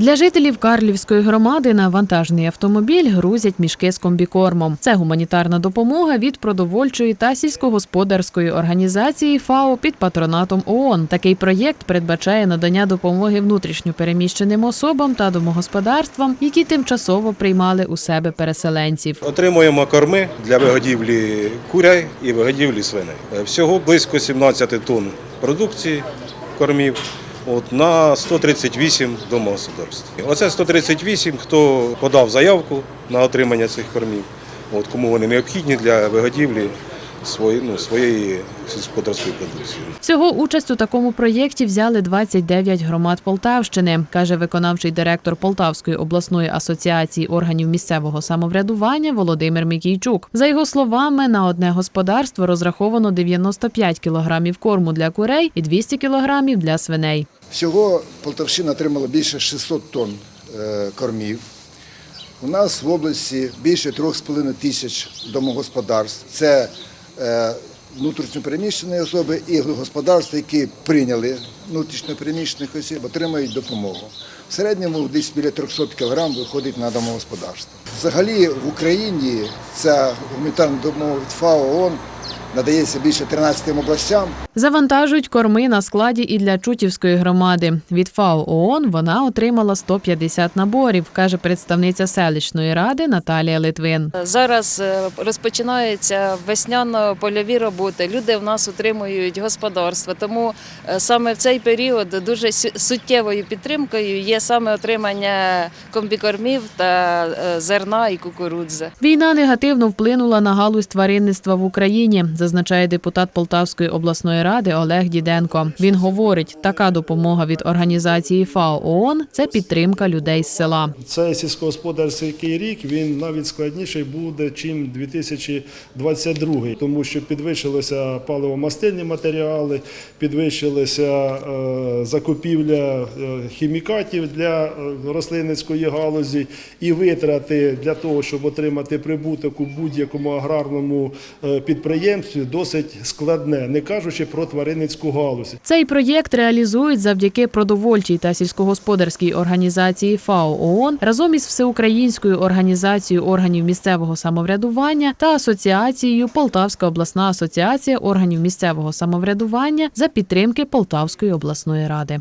Для жителів Карлівської громади на вантажний автомобіль грузять мішки з комбікормом. Це гуманітарна допомога від продовольчої та сільськогосподарської організації ФАО під патронатом ООН. Такий проєкт передбачає надання допомоги внутрішньо переміщеним особам та домогосподарствам, які тимчасово приймали у себе переселенців. Отримуємо корми для вигодівлі курей і вигодівлі свиней. Всього близько 17 тонн продукції кормів. От на 138 домогосподарств. Оце 138, хто подав заявку на отримання цих кормів, от кому вони необхідні для вигодівлі свої, ну, своєї сільськогосподарської продукції. Всього участь у такому проєкті взяли 29 громад Полтавщини, каже виконавчий директор Полтавської обласної асоціації органів місцевого самоврядування Володимир Мікійчук. За його словами, на одне господарство розраховано 95 кілограмів корму для курей і 200 кілограмів для свиней. Всього Полтавщина отримала більше 600 тонн е, кормів. У нас в області більше 3,5 тисяч домогосподарств. Це внутрішньопереміщені особи і господарства, які прийняли внутрішньопереміщених осіб, отримають допомогу. В середньому десь біля 300 кг виходить на домогосподарство. Взагалі в Україні ця гуманітарна допомога від ФАО ООН надається більше 13 областям. Завантажують корми на складі і для Чутівської громади. Від ФАО ООН вона отримала 150 наборів, каже представниця селищної ради Наталія Литвин. Зараз е, розпочинаються весняно-польові роботи. Люди в нас утримують господарства. Тому е, саме в цей період дуже суттєвою підтримкою є саме отримання комбікормів та е, зерна і кукурудзи. Війна негативно вплинула на галузь тваринництва в Україні, зазначає депутат Полтавської обласної ради Олег Діденко. Він говорить, така допомога від організації ФАО ООН – це підтримка людей з села. Цей сільськогосподарський рік він навіть складніший буде, чим 2022, тому що підвищилися паливомастильні матеріали, підвищилася е, закупівля е, хімікатів для е, рослинницької галузі і витрати для того, щоб отримати прибуток у будь-якому аграрному підприємстві, досить складне, не кажучи про тваринницьку галузь. Цей проєкт реалізують завдяки продовольчій та сільськогосподарській організації ФАО ООН разом із Всеукраїнською організацією органів місцевого самоврядування та асоціацією Полтавська обласна асоціація органів місцевого самоврядування за підтримки Полтавської обласної ради.